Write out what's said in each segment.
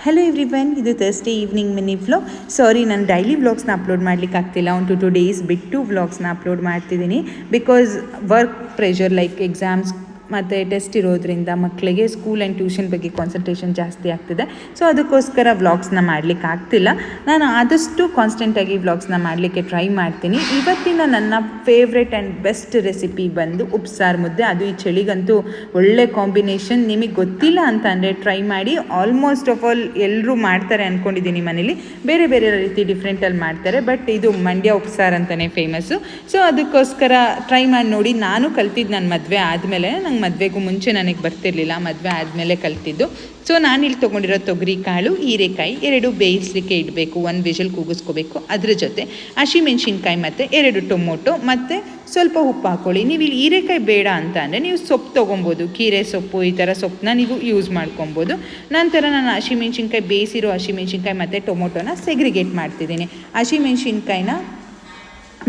Hello everyone ಇದು Thursday evening mini vlog sorry ನಾನು daily ವ್ಲಾಗ್ಸ್ನ upload ಮಾಡ್ಲಿಕ್ಕೆ ಆಗ್ತಿಲ್ಲ. ಒನ್ ಟು ಟು ಡೇಸ್ ಬಿಟ್ಟು ವ್ಲಾಗ್ಸ್ನ ಅಪ್ಲೋಡ್ ಮಾಡ್ತಿದ್ದೀನಿ. Because work pressure like exams ಮತ್ತು ಟೆಸ್ಟ್ ಇರೋದ್ರಿಂದ ಮಕ್ಕಳಿಗೆ ಸ್ಕೂಲ್ ಆ್ಯಂಡ್ ಟ್ಯೂಷನ್ ಬಗ್ಗೆ ಕಾನ್ಸಂಟ್ರೇಷನ್ ಜಾಸ್ತಿ ಆಗ್ತಿದೆ. ಸೊ ಅದಕ್ಕೋಸ್ಕರ ವ್ಲಾಗ್ಸ್ನ ಮಾಡಲಿಕ್ಕೆ ಆಗ್ತಿಲ್ಲ. ನಾನು ಆದಷ್ಟು ಕಾನ್ಸ್ಟೆಂಟಾಗಿ ವ್ಲಾಗ್ಸ್ನ ಮಾಡಲಿಕ್ಕೆ ಟ್ರೈ ಮಾಡ್ತೀನಿ. ಇವತ್ತಿನ ನನ್ನ ಫೇವ್ರೆಟ್ ಆ್ಯಂಡ್ ಬೆಸ್ಟ್ ರೆಸಿಪಿ ಬಂದು ಉಪ್ಸಾರು ಮುದ್ದೆ. ಅದು ಈ ಚಳಿಗಂತೂ ಒಳ್ಳೆ ಕಾಂಬಿನೇಷನ್ ನಿಮಗೆ ಗೊತ್ತಿಲ್ಲ ಅಂತ ಅಂದರೆ ಟ್ರೈ ಮಾಡಿ. ಆಲ್ಮೋಸ್ಟ್ ಆಫ್ ಆಲ್ ಎಲ್ಲರೂ ಮಾಡ್ತಾರೆ ಅಂದ್ಕೊಂಡಿದ್ದೀನಿ ಮನೇಲಿ. ಬೇರೆ ಬೇರೆ ರೀತಿ ಡಿಫ್ರೆಂಟಲ್ಲಿ ಮಾಡ್ತಾರೆ. ಬಟ್ ಇದು ಮಂಡ್ಯ ಉಪ್ಸಾರು ಅಂತಲೇ ಫೇಮಸ್ಸು ಸೊ ಅದಕ್ಕೋಸ್ಕರ ಟ್ರೈ ಮಾಡಿ ನೋಡಿ. ನಾನು ಕಲ್ತಿದ್ದು ನನ್ನ ಮದುವೆ ಆದಮೇಲೆ ನಂಗೆ ಮದುವೆಗೂ ಮುಂಚೆ ನನಗೆ ಬರ್ತಿರ್ಲಿಲ್ಲ, ಮದುವೆ ಆದಮೇಲೆ ಕಲ್ತಿದ್ದು. ಸೊ ನಾನಿಲ್ಲಿ ತೊಗೊಂಡಿರೋ ತೊಗರಿ ಕಾಳು, ಹೀರೆಕಾಯಿ ಎರಡು ಬೇಯಿಸಲಿಕ್ಕೆ ಇಡಬೇಕು, ಒಂದು ವಿಷಲ್ ಕೂಗಿಸ್ಕೋಬೇಕು. ಅದ್ರ ಜೊತೆ ಹಸಿಮೆಣ್ಸಿನ್ಕಾಯಿ ಮತ್ತು ಎರಡು ಟೊಮೊಟೊ ಮತ್ತು ಸ್ವಲ್ಪ ಉಪ್ಪು ಹಾಕ್ಕೊಳ್ಳಿ ನೀವು ಇಲ್ಲಿ ಹೀರೆಕಾಯಿ ಬೇಡ ಅಂತ ಅಂದರೆ ನೀವು ಸೊಪ್ಪು ತೊಗೊಬೋದು, ಕೀರೆ ಸೊಪ್ಪು, ಈ ಥರ ಸೊಪ್ಪನ್ನ ನೀವು ಯೂಸ್ ಮಾಡ್ಕೊಬೋದು. ನಂತರ ನಾನು ಹಸಿಮೆಣ್ಸಿನ್ಕಾಯಿ ಬೇಯಿಸಿರೋ ಹಸಿಮೆಣ್ಸಿನ್ಕಾಯಿ ಮತ್ತು ಟೊಮೊಟೊನ ಸೆಗ್ರಿಗೇಟ್ ಮಾಡ್ತಿದ್ದೀನಿ. ಹಸಿಮೆಣ್ಸಿನ್ಕಾಯಿನ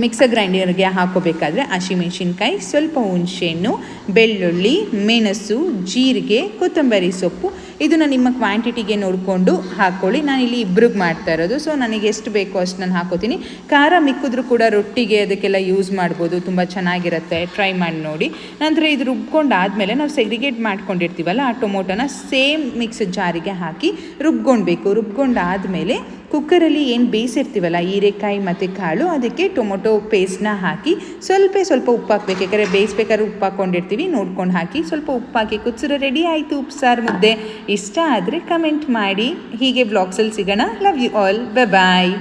ಮಿಕ್ಸರ್ ಗ್ರೈಂಡರ್ಗೆ ಹಾಕೋಬೇಕಾದ್ರೆ ಹಸಿಮೆಣ್ಸಿನ್ಕಾಯಿ ಸ್ವಲ್ಪ ಹುಣಸೆಹಣ್ಣು, ಬೆಳ್ಳುಳ್ಳಿ, ಮೆಣಸು, ಜೀರಿಗೆ, ಕೊತ್ತಂಬರಿ ಸೊಪ್ಪು. ಇದನ್ನು ನಿಮ್ಮ ಕ್ವಾಂಟಿಟಿಗೆ ನೋಡಿಕೊಂಡು ಹಾಕ್ಕೊಳ್ಳಿ ನಾನು ಇಲ್ಲಿ ಇಬ್ರಿಗೆ ಮಾಡ್ತಾ ಇರೋದು. ಸೊ ನನಗೆ ಎಷ್ಟು ಬೇಕೋ ಅಷ್ಟು ನಾನು ಹಾಕೋತೀನಿ. ಖಾರ ಮಿಕ್ಕಿದ್ರೂ ಕೂಡ ರೊಟ್ಟಿಗೆ ಅದಕ್ಕೆಲ್ಲ ಯೂಸ್ ಮಾಡ್ಬೋದು. ತುಂಬ ಚೆನ್ನಾಗಿರುತ್ತೆ. ಟ್ರೈ ಮಾಡಿ ನೋಡಿ. ನಂತರ ಇದು ರುಬ್ಕೊಂಡು ಆದಮೇಲೆ ನಾವು ಸೆಗ್ರಿಗೇಟ್ ಮಾಡ್ಕೊಂಡಿರ್ತೀವಲ್ಲ, ಆ ಟೊಮೊಟೊನ ಸೇಮ್ ಮಿಕ್ಸ್ ಜಾರಿಗೆ ಹಾಕಿ ರುಬ್ಕೊಳ್ಬೇಕು ರುಬ್ಕೊಂಡಾದಮೇಲೆ ಕುಕ್ಕರಲ್ಲಿ ಏನು ಬೇಯಿಸಿರ್ತೀವಲ್ಲ, ಹೀರೆಕಾಯಿ ಮತ್ತು ಕಾಳು, ಅದಕ್ಕೆ ಟೊಮೊಟೊ ಪೇಸ್ಟ್ನ ಹಾಕಿ ಸ್ವಲ್ಪ ಸ್ವಲ್ಪ ಉಪ್ಪು ಹಾಕ್ಬೇಕು. ಯಾಕಂದರೆ ಬೇಯಿಸ್ಬೇಕಾದ್ರೆ ಉಪ್ಪು ಹಾಕ್ಕೊಂಡಿರ್ತೀವಿ, ನೋಡ್ಕೊಂಡು ಹಾಕಿ ಸ್ವಲ್ಪ ಉಪ್ಪು ಹಾಕಿ ಕುಚ್ಚಿರೋ ರೆಡಿ ಆಯಿತು ಉಪ್ಸಾರು ಮುದ್ದೆ. ಇಷ್ಟ ಆದರೆ ಕಮೆಂಟ್ ಮಾಡಿ. ಹೀಗೆ ಬ್ಲಾಗ್ಸಲ್ಲಿ ಸಿಗೋಣ. ಲವ್ ಯು ಆಲ್ ಬ ಬಾಯ್